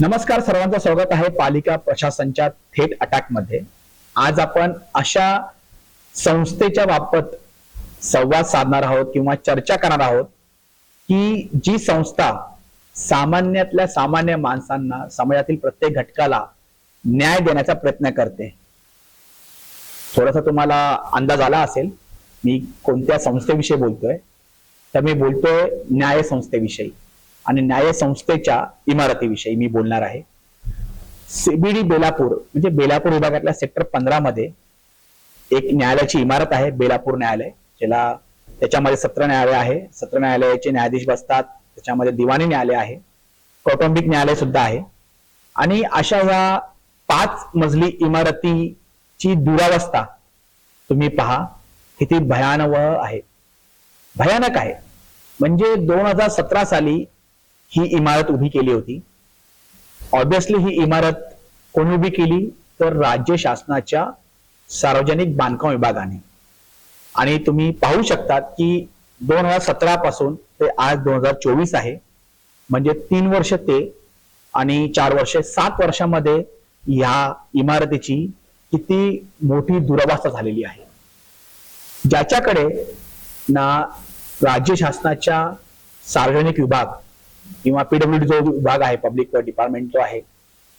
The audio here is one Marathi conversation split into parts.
नमस्कार सर्वांचं स्वागत आहे पालिका प्रशासनच्या थेट अटॅकमध्ये. आज आपण अशा संस्थेच्या बाबत संवाद साधणार आहोत किंवा चर्चा करणार आहोत की जी संस्था सामान्यातल्या सामान्य माणसांना समाजातील प्रत्येक घटकाला न्याय देण्याचा प्रयत्न करते. थोडासा तुम्हाला अंदाज आला असेल मी कोणत्या संस्थेविषयी बोलतोय? तर मी बोलतोय न्याय संस्थेविषयी. आणि न्याय संस्थेच्या इमारतीविषयी मी बोलणार आहे. सीबीडी बेलापूर म्हणजे बेलापूर विभागातल्या सेक्टर पंधरा मध्ये एक न्यायालयाची इमारत आहे बेलापूर न्यायालय ज्याला त्याच्यामध्ये सत्र न्यायालय आहे. सत्र न्यायालयाचे न्यायाधीश बसतात त्याच्यामध्ये दिवाणी न्यायालय आहे कौटुंबिक न्यायालय सुद्धा आहे. आणि अशा ह्या पाच मजली इमारतीची दुरावस्था तुम्ही पहा किती भयानक आहे. भयानक आहे. म्हणजे दोन हजार सतरा साली ही इमारत उभी केली होती. ऑब्विसली ही इमारत कोणी उभी केली? तर राज्य शासनाच्या सार्वजनिक बांधकाम विभागाने. आणि तुम्ही पाहू शकतात की दोन हजार सतरा पासून ते आज दोन हजार चोवीस आहे. म्हणजे तीन वर्ष ते आणि चार वर्ष सात वर्षामध्ये ह्या इमारतीची किती मोठी दुरावस्था झालेली आहे. ज्याच्याकडे ना राज्य शासनाच्या सार्वजनिक विभाग किंवा पीडब्ल्यूडी जो विभाग आहे पब्लिक डिपार्टमेंट जो आहे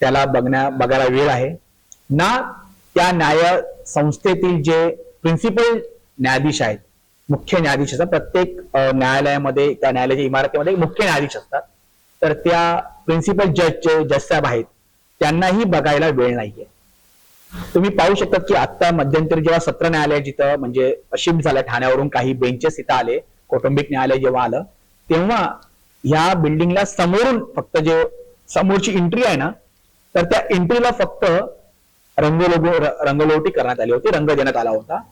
त्याला बघण्या बघायला वेळ आहे. ना त्या न्याय संस्थेतील जे प्रिन्सिपल न्यायाधीश आहेत मुख्य न्यायाधीश असतात प्रत्येक न्यायालयामध्ये त्या न्यायालयाच्या इमारतीमध्ये मुख्य न्यायाधीश असतात. तर त्या प्रिन्सिपल जज जे जज साहेब आहेत त्यांनाही बघायला वेळ नाहीये. तुम्ही पाहू शकता की आता मध्यंतरी जेव्हा सत्र न्यायालय जिथं म्हणजे शिफ्ट झालं ठाण्यावरून काही बेंचेस इथं आले कौटुंबिक न्यायालय जेव्हा आलं तेव्हा ह्या बिल्डिंगला समोरून फक्त जे समोरची एंट्री आहे ना तर त्या एंट्रीला फक्त रंगलोगो रंगलोटी करण्यात आली होती रंग देण्यात आला होता.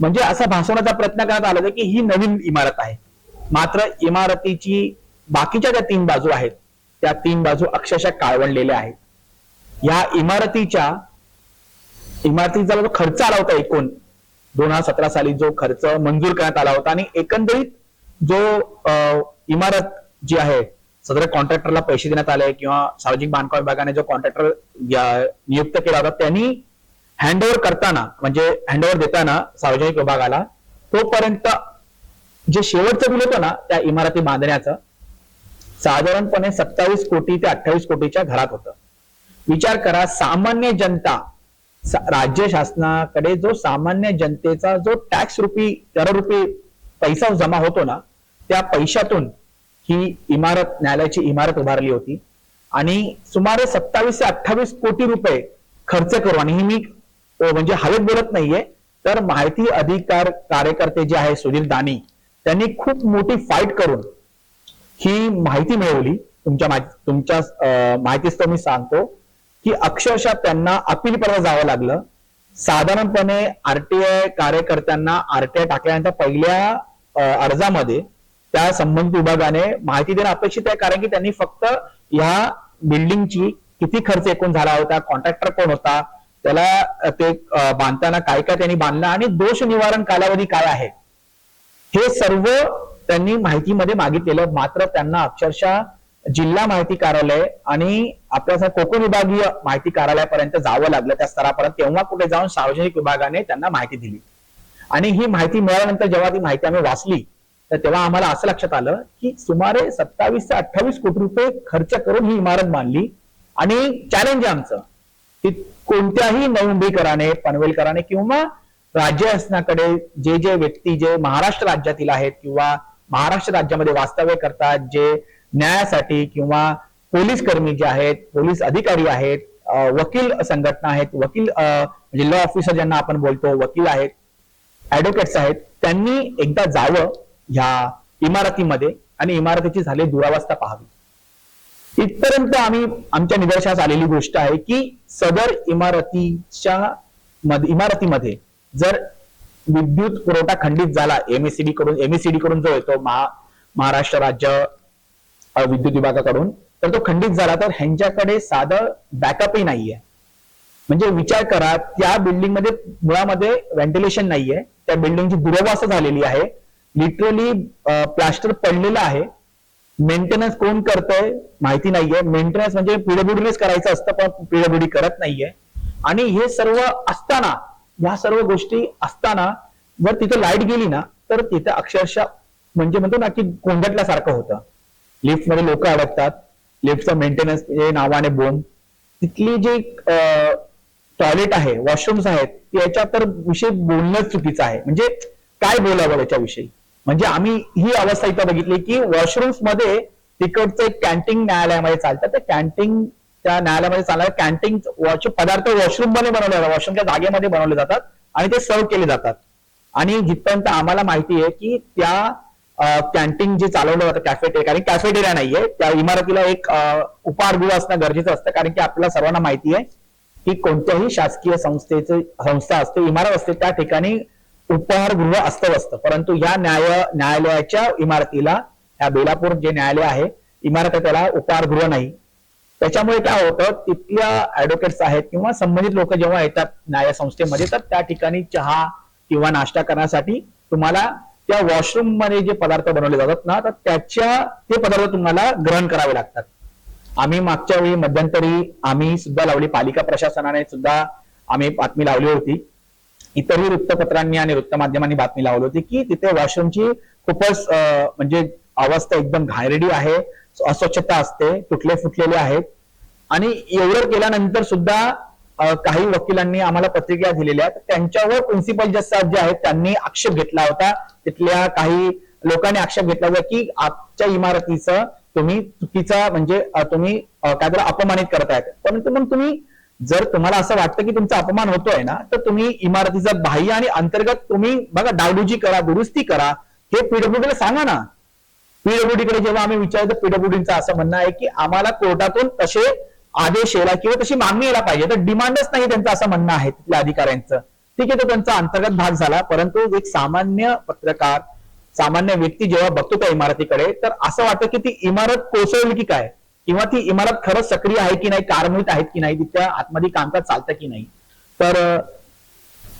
म्हणजे असा भासवण्याचा प्रयत्न करण्यात आला होता की ही नवीन इमारत आहे. मात्र इमारतीची बाकीच्या ज्या तीन बाजू आहेत त्या तीन बाजू अक्षरशः काळवणलेल्या आहेत. या इमारतीच्या इमारतीचा जो खर्च आला होता एकूण दोन हजार सतरा साली जो खर्च मंजूर करण्यात आला होता आणि एकंदरीत जो इमारत जी आहे सदर कॉन्ट्रॅक्टरला पैसे देण्यात आले किंवा सार्वजनिक बांधकाम विभागाने जो कॉन्ट्रॅक्टर नियुक्त केला होता त्यांनी हँडओव्हर करताना म्हणजे हँडओव्हर देताना सार्वजनिक विभागाला तोपर्यंत जे शेवटचं बिल होतं ना त्या इमारती बांधण्याचं साधारणपणे सत्तावीस कोटी ते अठ्ठावीस कोटीच्या घरात होतं. विचार करा सामान्य जनता सा- राज्य शासनाकडे जो सामान्य जनतेचा जो टॅक्स रुपी कर रुपी पैसा जमा होतो ना त्या पैशातून ही इमारत न्यायालयाची इमारत उभारली होती. आणि सुमारे सत्तावीस ते अठ्ठावीस कोटी रुपये खर्च करू आणि ही मी म्हणजे हवेत बोलत नाहीये तर माहिती अधिकार कार्यकर्ते जे आहे सुधीर दानी त्यांनी खूप मोठी फाईट करून ही माहिती मिळवली. तुमच्या माहिती तुमच्या माहितीच तर मी सांगतो की अक्षरशः त्यांना अपील पर्यंत जावं लागलं. साधारणपणे आरटीआय कार्यकर्त्यांना आरटीआय टाकल्यानंतर पहिल्या अर्जामध्ये त्या संबंधित विभागाने माहिती देणं अपेक्षित आहे कारण की त्यांनी फक्त या बिल्डिंगची किती खर्च एकूण झाला होता कॉन्ट्रॅक्टर कोण होता त्याला ते बांधताना काय काय त्यांनी बांधलं आणि दोष निवारण कालावधी काय आहे? हे सर्व त्यांनी माहितीमध्ये मागितलेलं मात्र त्यांना अक्षरशः जिल्हा माहिती कार्यालय आणि आपल्या कोकण विभागीय माहिती कार्यालयापर्यंत जावं लागलं त्या स्तरापर्यंत. तेव्हा कुठे जाऊन सार्वजनिक विभागाने त्यांना माहिती दिली. आणि ही माहिती मिळाल्यानंतर जेव्हा ती माहिती आम्ही वाचली तर तेव्हा आम्हाला असं लक्षात आलं की सुमारे सत्तावीस ते अठ्ठावीस कोटी रुपये खर्च करून ही इमारत बांधली. आणि चॅलेंज आहे आमचं. की कोणत्याही नवमुंबईकराने पनवेलकराने किंवा राज्य शासनाकडे जे जे व्यक्ती जे महाराष्ट्र राज्यातील आहेत किंवा महाराष्ट्र राज्यामध्ये वास्तव्य करतात जे न्यायासाठी किंवा पोलीस कर्मी जे आहेत पोलीस अधिकारी आहेत वकील संघटना आहेत वकील म्हणजे लॉ ऑफिसर ज्यांना आपण बोलतो वकील आहेत ऍडव्होकेट्स आहेत त्यांनी एकदा जावं ह्या इमारतीमध्ये आणि इमारतीची झाली दुरावस्था पाहावी. इथपर्यंत आम्ही आमच्या निदर्शनास आलेली गोष्ट आहे की सदर इमारतीच्या इमारतीमध्ये जर विद्युत पुरवठा खंडित झाला एमएससीबी कडून एमएसीडी कडून जो येतो महा महाराष्ट्र राज्य विद्युत विभागाकडून तर तो खंडित झाला तर ह्यांच्याकडे साधं बॅकअपही नाहीये. म्हणजे विचार करा त्या बिल्डिंगमध्ये मुळामध्ये व्हेंटिलेशन नाहीये त्या बिल्डिंगची दुरवस्था झालेली आहे लिटरली प्लास्टर पडलेलं आहे. मेंटेनन्स कोण करतंय माहिती नाहीये. मेंटेनन्स म्हणजे पीडब्ल्यूडीनेच करायचं असतं पण पीडब्ल्यूडी करत नाहीये. आणि हे सर्व असताना या सर्व गोष्टी असताना जर तिथे लाइट गेली ना तर तिथे अक्षरशः म्हणजे म्हणतो ना की गोंधटल्यासारखं होतं. लिफ्टमध्ये लोक अडकतात. लिफ्टचं मेंटेनन्स हे नावाने बोन तिथली जी टॉयलेट आहे वॉशरूम्स आहेत याच्या तर विषय बोलणंच चुकीचं आहे. म्हणजे काय बोलावं याच्याविषयी? म्हणजे आम्ही ही अवस्था इथं बघितली की वॉशरूम्समध्ये तिकडचं एक कॅन्टीन न्यायालयामध्ये चालतं. त्या कॅन्टीन त्या न्यायालयामध्ये चालणारे कॅन्टीन पदार्थ वॉशरूममध्ये बनवले जातात. वॉशरूमच्या जागेमध्ये बनवले जातात आणि ते सर्व केले जातात. आणि जिथपर्यंत आम्हाला माहिती आहे की त्या कॅन्टीन जे चालवलं जातं कॅफेटेरिया कारण कॅफेटेरिया नाहीये. त्या इमारतीला एक उपहारगृह असणं गरजेचं असतं कारण की आपल्याला सर्वांना माहिती आहे की कोणत्याही शासकीय संस्थेचे संस्था असते इमारत असते त्या ठिकाणी उपहारगृह असतं असतं परंतु या न्याय न्यायालयाच्या इमारतीला या बेलापूर जे न्यायालय आहे इमारत आहे त्याला उपहारगृह नाही. त्याच्यामुळे काय होतं तिथल्या ऍडव्होकेट्स आहेत किंवा संबंधित लोक जेव्हा येतात न्याय संस्थेमध्ये तर त्या ठिकाणी चहा किंवा नाश्ता करण्यासाठी तुम्हाला त्या वॉशरूममध्ये जे पदार्थ बनवले जातात ना तर त्याच्या ते पदार्थ तुम्हाला ग्रहण करावे लागतात. आम्ही मागच्या वेळी मध्यंतरी आम्ही सुद्धा लावली पालिका प्रशासनाने सुद्धा आम्ही बातमी लावली होती. इतरही वृत्तपत्रांनी आणि वृत्तमाध्यमांनी बातमी लावली होती की तिथे वॉशरूमची खूपच म्हणजे अवस्था एकदम घायरडी आहे अस्वच्छता असते तुटले फुटलेले आहेत. आणि एवढं केल्यानंतर सुद्धा काही वकिलांनी आम्हाला पत्रिका दिलेल्या आहेत. त्यांच्यावर प्रिन्सिपल जज साहेब जे आहेत त्यांनी आक्षेप घेतला होता. तिथल्या काही लोकांनी आक्षेप घेतला होता की आजच्या इमारतीचं तुम्ही चुकीचा म्हणजे तुम्ही काय तर अपमानित करतायत. परंतु मग तुम्ही जर तुम्हाला असं वाटतं की तुमचा अपमान होतोय ना तर तुम्ही इमारतीचा बाह्य आणि अंतर्गत तुम्ही बघा डागडुजी करा दुरुस्ती करा हे पीडब्ल्यूडीला सांगा ना. पीडब्ल्यूडीकडे जेव्हा आम्ही विचारतो पीडब्ल्यूडीचं असं म्हणणं आहे की आम्हाला कोर्टातून तसे आदेश यायला किंवा तशी मागणी यायला पाहिजे. तर डिमांडच नाही त्यांचं असं म्हणणं आहे तिथल्या अधिकाऱ्यांचं. ठीक आहे तो त्यांचा अंतर्गत भाग झाला. परंतु एक सामान्य पत्रकार सामान्य व्यक्ती जेव्हा बघतो त्या इमारतीकडे तर असं वाटतं की ती इमारत कोसळली की काय? किंवा ती इमारत खरंच सक्रिय आहे की नाही कार्मित आहेत की नाही तिच्या आतमध्ये कामकाज चालतं की नाही. तर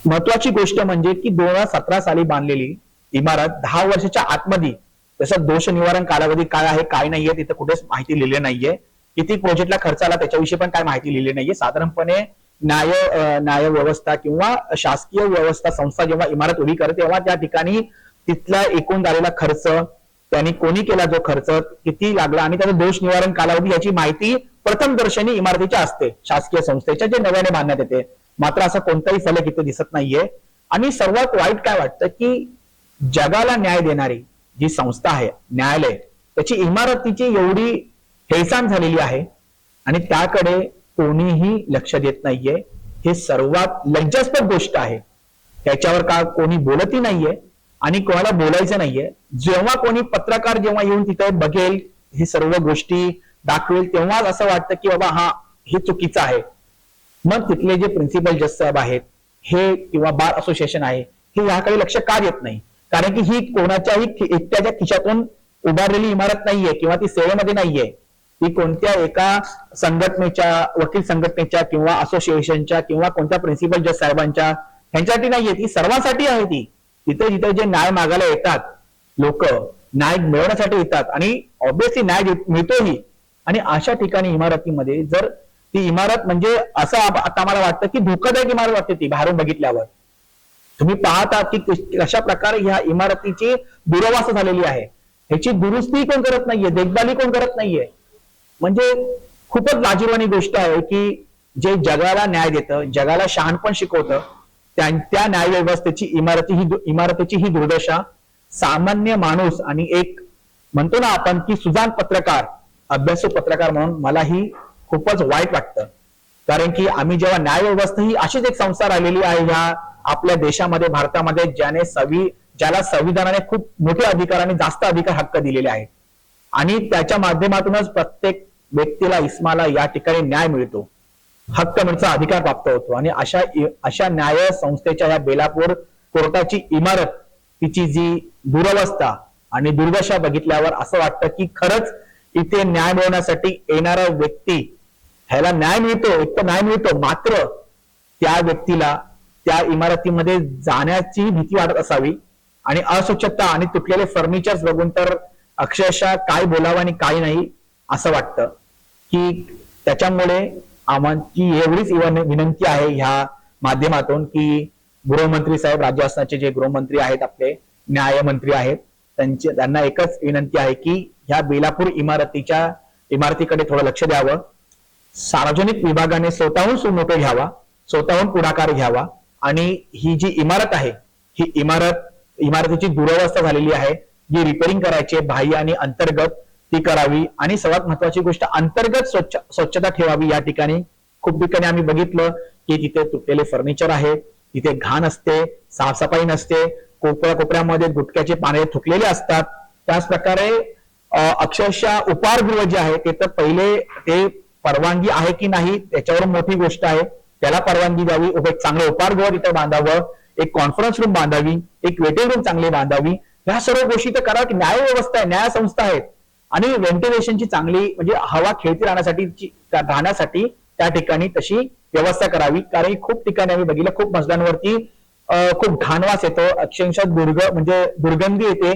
महत्वाची गोष्ट म्हणजे की दोन हजार सतरा साली बांधलेली इमारत दहा वर्षाच्या आतमध्ये तसं दोष निवारण कालावधी काय आहे काय नाहीये तिथे कुठेच माहिती लिहिली नाहीये. किती प्रोजेक्टला खर्च आला त्याच्याविषयी पण काय माहिती लिहिली नाहीये. साधारणपणे न्याय न्याय व्यवस्था किंवा शासकीय व्यवस्था संस्था जेव्हा इमारत उभी करते तेव्हा त्या ठिकाणी तिथला एकूण झालेला खर्च त्यांनी कोणी केला जो खर्च किती लागला आणि त्याचा दोष निवारण कालावधी याची माहिती प्रथम दर्शनी इमारतीच्या असते. शासकीय संस्थेच्या जे नव्याने बांधण्यात येते. मात्र असा कोणताही फलक इथे दिसत नाहीये. आणि सर्वात वाईट काय वाटतं की जगाला न्याय देणारी जी संस्था आहे न्यायालय त्याची इमारतीची एवढी हेळसांड झालेली आहे. आणि त्याकडे कोणीही लक्ष देत नाहीये. हे सर्वात लज्जास्पद गोष्ट आहे. त्याच्यावर का कोणी बोलतही नाहीये. आणि कोणाला बोलायचं नाहीये. जेव्हा कोणी पत्रकार जेव्हा येऊन तिथे बघेल हे सर्व गोष्टी दाखवेल तेव्हाच असं वाटतं की बाबा हा हे चुकीचं आहे. मग तिथले जे प्रिन्सिपल जज साहेब आहेत हे किंवा बार असोसिएशन आहे हे याकडे लक्ष का देत नाही? कारण की ही कोणाच्याही एकट्याच्या खिशातून उभारलेली इमारत नाहीये किंवा ती सेवेमध्ये नाहीये. ती कोणत्या एका संघटनेच्या वकील संघटनेच्या किंवा असोसिएशनच्या किंवा कोणत्या प्रिन्सिपल जज साहेबांच्या ह्यांच्यासाठी नाहीये. ती सर्वांसाठी आहे ती. तिथे जिथे जे न्याय मागायला येतात लोक न्याय मिळवण्यासाठी येतात आणि ऑब्विसली न्याय मिळतोही. आणि अशा ठिकाणी इमारतीमध्ये जर ती इमारत म्हणजे असं आता मला वाटतं की धोकादायक इमारत वाटते ती बाहेरून बघितल्यावर. तुम्ही पाहता की कशा प्रकारे ह्या इमारतीची दुरवस्था झालेली आहे. ह्याची दुरुस्ती कोण करत नाहीये देखभाली कोण करत नाहीये. म्हणजे खूपच लाजीवानी गोष्ट आहे की जे जगाला न्याय देतं जगाला शहाणपण शिकवतं त्या न्यायव्यवस्थेची न्याय व्यवस्थेची इमारती ही इमारतीची ही दुर्दशा सामान्य माणूस आणि एक म्हणतो ना आपण की सुजान पत्रकार अभ्यासू पत्रकार म्हणून मला ही खूपच वाईट वाटतं. कारण की आम्ही जेव्हा न्यायव्यवस्था ही अशीच एक संस्था राहिलेली आहे ह्या आपल्या देशामध्ये भारतामध्ये ज्याने सवी ज्याला संविधानाने खूप मोठे अधिकार आणि जास्त अधिकार हक्क दिलेले आहेत. आणि त्याच्या माध्यमातूनच प्रत्येक व्यक्तीला इस्माला या ठिकाणी न्याय मिळतो. हक्क म्हणचा अधिकार प्राप्त होतो. आणि अशा अशा न्याय संस्थेच्या या बेलापूर कोर्टाची इमारत तिची जी दुरवस्था आणि दुर्दशा बघितल्यावर असं वाटतं की खरंच इथे न्याय मिळवण्यासाठी येणारा व्यक्ती ह्याला न्याय मिळतो एक तर न्याय मिळतो मात्र त्या व्यक्तीला त्या इमारतीमध्ये जाण्याची भीती वाटत असावी. आणि अस्वच्छता आणि तुटलेले फर्निचर्स बघून तर अक्षरशः काय बोलावं आणि काय नाही असं वाटतं की त्याच्यामुळे आमची एवढीच विनंती आहे ह्या माध्यमातून की गृहमंत्री साहेब राज्यशासनाचे जे गृहमंत्री आहेत आपले न्यायमंत्री आहेत त्यांचे त्यांना एकच विनंती आहे की ह्या बेलापूर इमारतीच्या इमारतीकडे थोडं लक्ष द्यावं. सार्वजनिक विभागाने स्वतःहून सुमोटो घ्यावा स्वतःहून पुढाकार घ्यावा आणि ही जी इमारत आहे ही इमारत इमारतीची दुरवस्था झालेली आहे जी रिपेरिंग करायची बाह्य आणि अंतर्गत ती करावी. आणि सर्वात महत्वाची गोष्ट अंतर्गत स्वच्छ स्वच्छता ठेवावी या ठिकाणी. खूप ठिकाणी आम्ही बघितलं की तिथे तुटलेले फर्निचर आहे. तिथे घाण असते साफसफाई नसते. कोपऱ्या कोपऱ्यामध्ये गुटख्याचे पाने थुकलेले असतात. त्याच प्रकारे अक्षरशः उपहारगृह जे आहे ते तर पहिले ते परवानगी आहे की नाही त्याच्यावर मोठी गोष्ट आहे. त्याला परवानगी द्यावी. एक चांगलं उपहारगृह तिथे बांधावं. एक कॉन्फरन्स रूम बांधावी. एक वेटिंग रूम चांगली बांधावी. ह्या सर्व गोष्टी तर करा की न्याय व्यवस्था आहे न्याय संस्था आहेत आणि व्हेंटिलेशनची चांगली म्हणजे हवा खेळती राहण्यासाठी ची- राहण्यासाठी त्या ठिकाणी तशी व्यवस्था करावी. कारण खूप ठिकाणी आम्ही बघितलं खूप मजल्यांवरती खूप घाणवास येतो. अक्षरशः दुर्ग म्हणजे दुर्गंधी येते.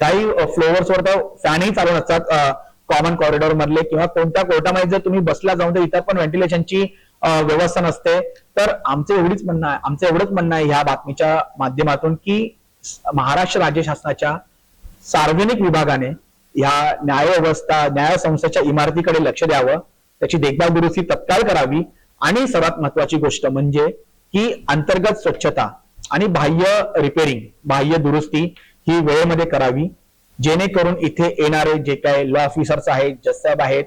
काही फ्लोअर्स वर तर फॅनही चालू नसतात कॉमन कॉरिडॉर मधले किंवा कोणत्या कोर्टामध्ये जर तुम्ही बसला जाऊन तर इथं पण व्हेंटिलेशनची व्यवस्था नसते. तर आमचं एवढीच म्हणणं आहे आमचं एवढंच म्हणणं आहे ह्या बातमीच्या माध्यमातून की महाराष्ट्र राज्य शासनाच्या सार्वजनिक विभागाने ह्या न्याय व्यवस्था न्याय संस्थेच्या इमारतीकडे लक्ष द्यावं त्याची देखभाल दुरुस्ती तत्काळ करावी आणि सर्वात महत्वाची गोष्ट म्हणजे की अंतर्गत स्वच्छता आणि बाह्य रिपेरिंग बाह्य दुरुस्ती ही वेळेमध्ये करावी जेणेकरून इथे येणारे जे काय लॉ ऑफिसर्स आहेत जज साहेब आहेत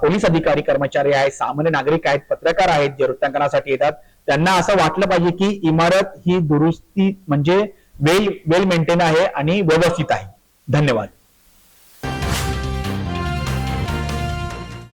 पोलीस अधिकारी कर्मचारी आहेत सामान्य नागरिक आहेत पत्रकार आहेत जे वृत्तांकनासाठी येतात त्यांना असं वाटलं पाहिजे की इमारत ही दुरुस्ती म्हणजे वेल वेल मेंटेन आहे आणि व्यवस्थित आहे. धन्यवाद.